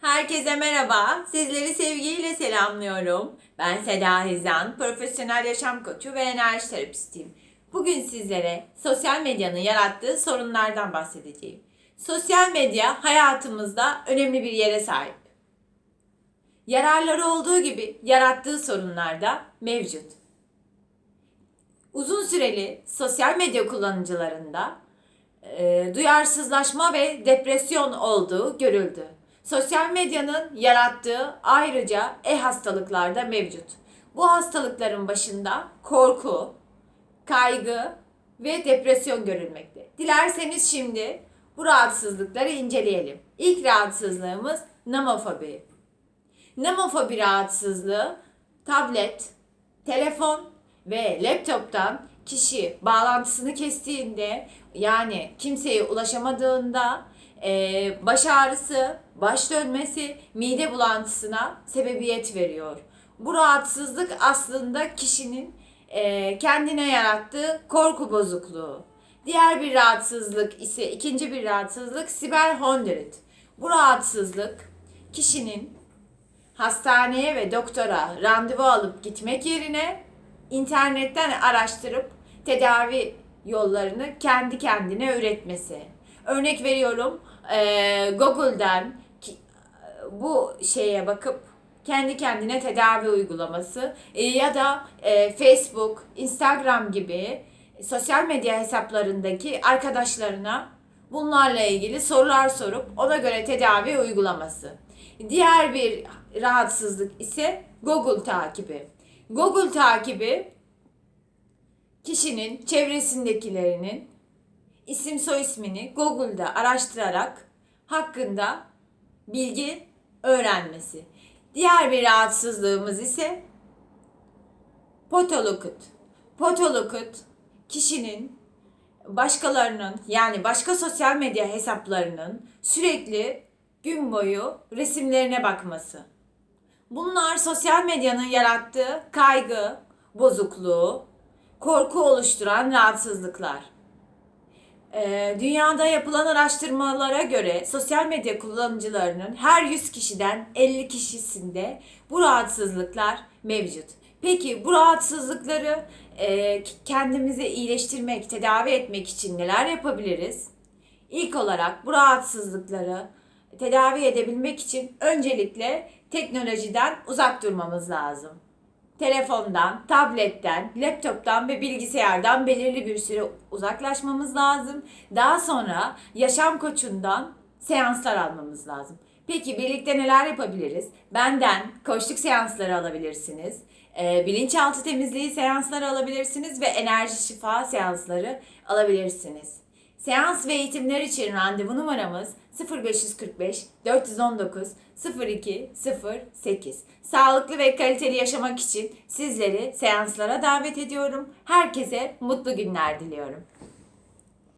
Herkese merhaba. Sizleri sevgiyle selamlıyorum. Ben Seda Hizan, profesyonel yaşam koçu ve enerji terapistiyim. Bugün sizlere sosyal medyanın yarattığı sorunlardan bahsedeceğim. Sosyal medya hayatımızda önemli bir yere sahip. Yararları olduğu gibi yarattığı sorunlar da mevcut. Uzun süreli sosyal medya kullanıcılarında e, duyarsızlaşma ve depresyon olduğu görüldü. Sosyal medyanın yarattığı ayrıca e-hastalıklar da mevcut. Bu hastalıkların başında korku, kaygı ve depresyon görülmekte. Dilerseniz şimdi bu rahatsızlıkları inceleyelim. İlk rahatsızlığımız nomofobi. Nomofobi rahatsızlığı tablet, telefon ve laptoptan kişi bağlantısını kestiğinde yani kimseye ulaşamadığında e, baş ağrısı, baş dönmesi, mide bulantısına sebebiyet veriyor. Bu rahatsızlık aslında kişinin e, kendine yarattığı korku bozukluğu. Diğer bir rahatsızlık ise ikinci bir rahatsızlık siberhondrit. Bu rahatsızlık kişinin hastaneye ve doktora randevu alıp gitmek yerine internetten araştırıp tedavi yollarını kendi kendine üretmesi. Örnek veriyorum eee, Google'dan ki- bu şeye bakıp kendi kendine tedavi uygulaması e, ya da e, Facebook, Instagram gibi sosyal medya hesaplarındaki arkadaşlarına bunlarla ilgili sorular sorup ona göre tedavi uygulaması. Diğer bir rahatsızlık ise Google takibi. Google takibi kişinin çevresindekilerinin isim soy ismini Google'da araştırarak hakkında bilgi öğrenmesi. Diğer bir rahatsızlığımız ise potolokut. Potolokut kişinin başkalarının yani başka sosyal medya hesaplarının sürekli gün boyu resimlerine bakması. Bunlar sosyal medyanın yarattığı kaygı, bozukluğu, korku oluşturan rahatsızlıklar. Ee, dünyada yapılan araştırmalara göre sosyal medya kullanıcılarının her 100 kişiden 50 kişisinde bu rahatsızlıklar mevcut. Peki bu rahatsızlıkları e, kendimizi iyileştirmek, tedavi etmek için neler yapabiliriz? İlk olarak bu rahatsızlıkları tedavi edebilmek için öncelikle teknolojiden uzak durmamız lazım telefondan, tabletten, laptoptan ve bilgisayardan belirli bir süre uzaklaşmamız lazım. Daha sonra yaşam koçundan seanslar almamız lazım. Peki birlikte neler yapabiliriz? Benden koçluk seansları alabilirsiniz. Ee, bilinçaltı temizliği seansları alabilirsiniz ve enerji şifa seansları alabilirsiniz. Seans ve eğitimler için randevu numaramız 0545 419 02 08. Sağlıklı ve kaliteli yaşamak için sizleri seanslara davet ediyorum. Herkese mutlu günler diliyorum.